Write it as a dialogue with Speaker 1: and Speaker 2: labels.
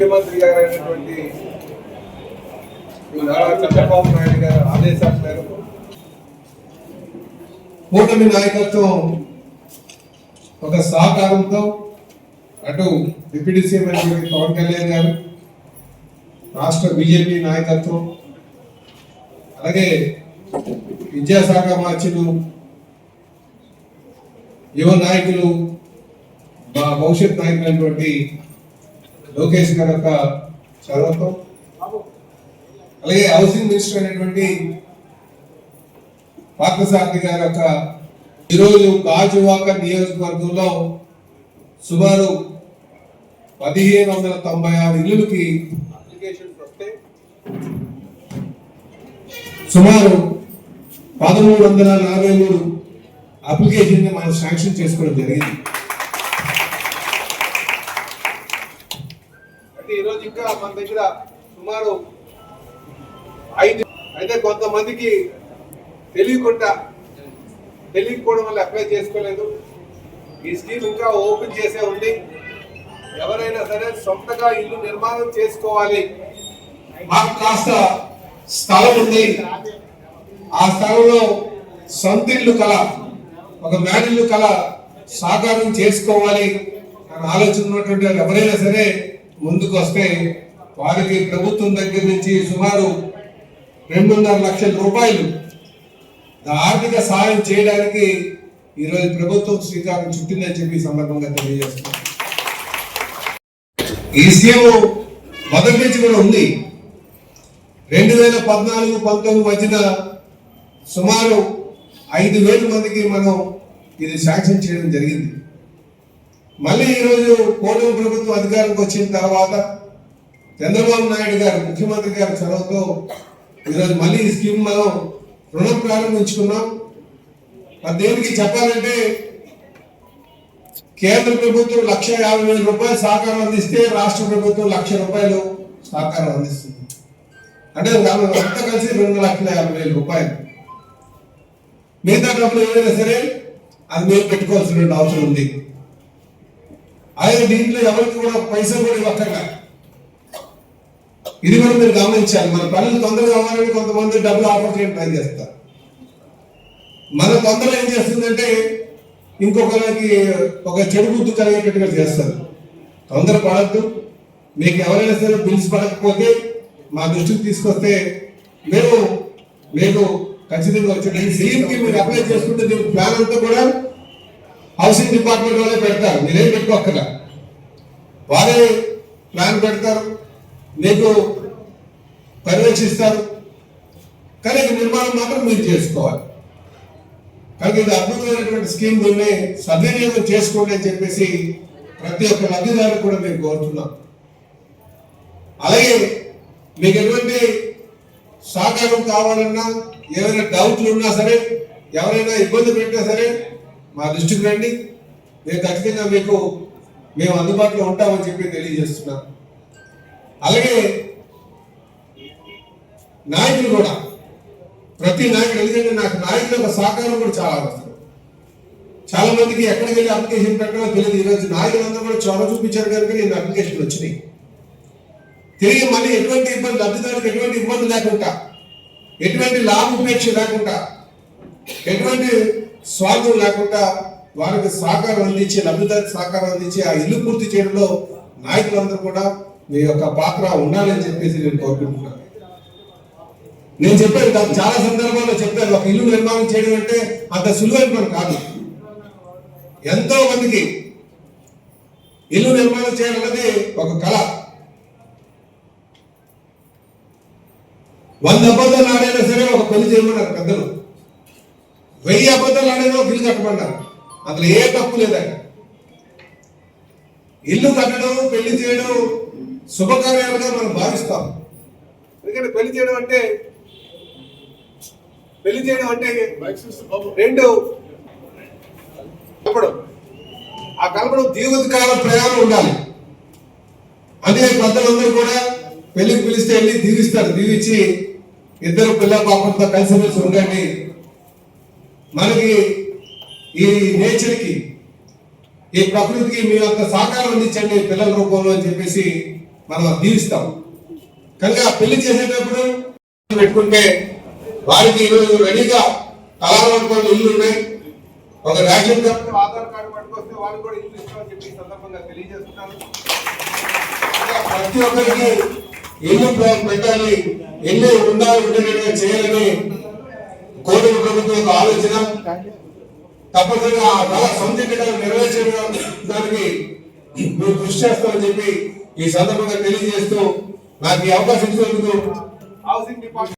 Speaker 1: ముఖ్యమంత్రి గారు అయినటువంటి నారా చంద్రబాబు నాయుడు గారి ఆదేశాల మేరకు కూటమి నాయకత్వం ఒక సహకారంతో అటు డిప్యూటీ సీఎం అయినటువంటి పవన్ కళ్యాణ్ గారు రాష్ట్ర బీజేపీ నాయకత్వం అలాగే విద్యాశాఖ మార్చులు యువ నాయకులు భవిష్యత్ నాయకులైనటువంటి లోకేష్ గారి యొక్క చొరవతో అలాగే హౌసింగ్ మినిస్టర్ అయినటువంటి పార్థసారథి గారి యొక్క ఈరోజు గాజువాక నియోజకవర్గంలో సుమారు పదిహేను వందల తొంభై ఆరు ఇల్లులకి అప్లికేషన్స్ వస్తే సుమారు పదమూడు వందల నలభై మూడు అప్లికేషన్ మనం శాంక్షన్ చేసుకోవడం జరిగింది అంటే ఈరోజు ఇంకా మన దగ్గర సుమారు ఐదు అయితే కొంతమందికి తెలియకుండా తెలియకపోవడం వల్ల అప్లై చేసుకోలేదు. ఈ స్కీమ్ ఇంకా ఓపెన్ చేసే ఉంది. ఎవరైనా సరే సొంతగా ఇల్లు నిర్మాణం చేసుకోవాలి. మాకు కాస్త స్థలం ఉంది. ఆ స్థలంలో సొంత ఇల్లు కల ఒక మేడిల్లు కల సాకారం చేసుకోవాలి. అని ఆలోచన ఉన్నటువంటి వారు ఎవరైనా సరే ముందుకు వస్తే వారికి ప్రభుత్వం దగ్గర నుంచి సుమారు రెండున్నర లక్షల రూపాయలు ఆర్థిక సహాయం చేయడానికి ఈరోజు ప్రభుత్వం శ్రీకారం చుట్టిందని చెప్పి సందర్భంగా తెలియజేస్తున్నాం. ఈ స్కీమ్ మొదటి నుంచి కూడా ఉంది. రెండు వేల పద్నాలుగు పంతొమ్మిది మధ్యన సుమారు ఐదు వేల మందికి మనం ఇది శాంక్షన్ చేయడం జరిగింది. మళ్ళీ ఈరోజు కూటమి ప్రభుత్వం అధికారంకి వచ్చిన తర్వాత చంద్రబాబు నాయుడు గారు ముఖ్యమంత్రి గారి చొరవతో ఈరోజు మళ్ళీ ఈ స్కీమ్ మనం రుణం ప్రారంభించుకున్నాం. దేనికి చెప్పాలంటే కేంద్ర ప్రభుత్వం లక్ష యాభై వేల రూపాయలు సహకారం అందిస్తే రాష్ట్ర ప్రభుత్వం లక్ష రూపాయలు సహకారం అందిస్తుంది. అంటే అంతా కలిసి రెండు లక్షల యాభై వేల రూపాయలు. మిగతా డబ్బులు ఏదైనా సరే అది మేము పెట్టుకోవాల్సిన అవసరం ఉంది. ఆయన దీంట్లో ఎవరికి కూడా పైసలు కూడా ఇవ్వక్కర్లా. ఇది కూడా మీరు గమనించాలి. మన పనులు తొందరగా అవ్వాలని కొంతమంది డబ్బులు ఆఫర్ చేయడం ట్రై చేస్తారు. మన తొందర ఏం చేస్తుందంటే ఇంకొకరికి ఒక చెడు బుద్ధి కలిగేటట్టుగా చేస్తారు. తొందర పడద్దు మీకు ఎవరైనా సరే బిల్స్ పడకపోతే మా దృష్టికి తీసుకొస్తే మేము మీకు ఖచ్చితంగా వచ్చే సీఎంకి మీరు అప్లై చేసుకుంటే దీని ప్లాన్ అంతా కూడా హౌసింగ్ డిపార్ట్మెంట్ వాళ్ళే పెడతారు. మీరేం పెట్టుకోక్కర్లా. వారే ప్లాన్ పెడతారు. మీకు పర్యవేక్షిస్తారు. కానీ నిర్మాణం మాత్రం మీరు చేసుకోవాలి. కానీ ఇది అద్భుతమైనటువంటి స్కీమ్ దీన్ని సద్వినియోగం చేసుకోండి అని చెప్పేసి ప్రతి ఒక్క లబ్ధిదారు కూడా మేము కోరుతున్నాం. అలాగే మీకు ఎటువంటి సహకారం కావాలన్నా ఏమైనా డౌట్లు ఉన్నా సరే ఎవరైనా ఇబ్బంది పెట్టినా సరే మా దృష్టికి రండి. మేము ఖచ్చితంగా మీకు మేము అందుబాటులో ఉంటామని చెప్పి తెలియజేస్తున్నాం. అలాగే నాయకులు కూడా ప్రతి నాయకుడు ఎందుకంటే నాకు నాయకుల యొక్క సహకారం కూడా చాలా అవసరం. చాలా మందికి ఎక్కడికి వెళ్ళి అప్లికేషన్ పెట్టడం తెలియదు. ఈరోజు నాయకులందరూ కూడా చొరవ చూపించారు కనుక నేను అప్లికేషన్ వచ్చినాయి. తిరిగి మళ్ళీ ఎటువంటి ఇబ్బంది లబ్ధిదారులకు ఎటువంటి ఇబ్బంది లేకుండా ఎటువంటి లాభోపేక్ష లేకుండా ఎటువంటి స్వార్థం లేకుండా వారికి సహకారం అందించి లబ్ధిదారికి సహకారం అందించి ఆ ఇల్లు పూర్తి చేయడంలో నాయకులందరూ కూడా మీ యొక్క పాత్ర ఉండాలని చెప్పేసి నేను కోరుకుంటున్నాను. నేను చెప్పాను చాలా సందర్భాల్లో చెప్పాను ఒక ఇల్లు నిర్మాణం చేయడం అంటే అంత సులువైన పని కాదు. ఎంతో మందికి ఇల్లు నిర్మాణం చేయడం అనేది ఒక కళ. వంద అబద్ధాలు ఆడైనా సరే ఒక పెళ్ళి చేయమన్నారు పెద్దలు. వెయ్యి అబద్ధాలు ఆడేదో ఇల్లు కట్టమంటారు అందులో ఏ తప్పు లేదండి ఇల్లు కట్టడం పెళ్ళి చేయడం శుభకార్యాలుగా మనం భావిస్తాం. ఎందుకంటే పెళ్ళి చేయడం అంటే పెళ్ళి చేయడం అంటే రెండు కలపడం. ఆ కలపడం దీర్ఘకాల ప్రయాణం ఉండాలి. అదే పెద్దలందరూ కూడా పెళ్ళికి పిలిస్తే వెళ్ళి దీవిస్తారు. దీవించి ఇద్దరు పిల్ల పాపంతో కలిసిమెలిసి ఉండండి. మనకి ఈ నేచర్కి ఈ ప్రకృతికి మీ యొక్క సహకారం అందించండి పిల్లల రూపంలో అని చెప్పేసి మనం దీవిస్తాం కనుక పెళ్ళి చేసేటప్పుడు పెట్టుకుంటే వారికి ఈరోజు రెడీగా కళావంతులు ఇల్లు ఉన్నాయి. ఒక రేషన్ కార్డు ఆధార్ కార్డు పట్టుకొస్తే వాళ్ళకి కూడా ఇల్లు ఇస్తామని చెప్పి సందర్భంగా తెలియజేస్తున్నాను. ఇంకా ప్రతి ఒక్కరికి ఇల్లు పెట్టాలి ఎన్ని ఉండాలి ఉండేటట్టుగా చేయాలని కోటి ప్రభుత్వం యొక్క ఆలోచన తప్పనిసరిగా ఆ కళ సొంతంగా నెరవేర్చడానికి మీరు కృషి చేస్తామని చెప్పి ఈ సందర్భంగా తెలియజేస్తూ నాకు ఈ అవకాశం ఇచ్చినందుకు హౌసింగ్ డిపార్ట్మెంట్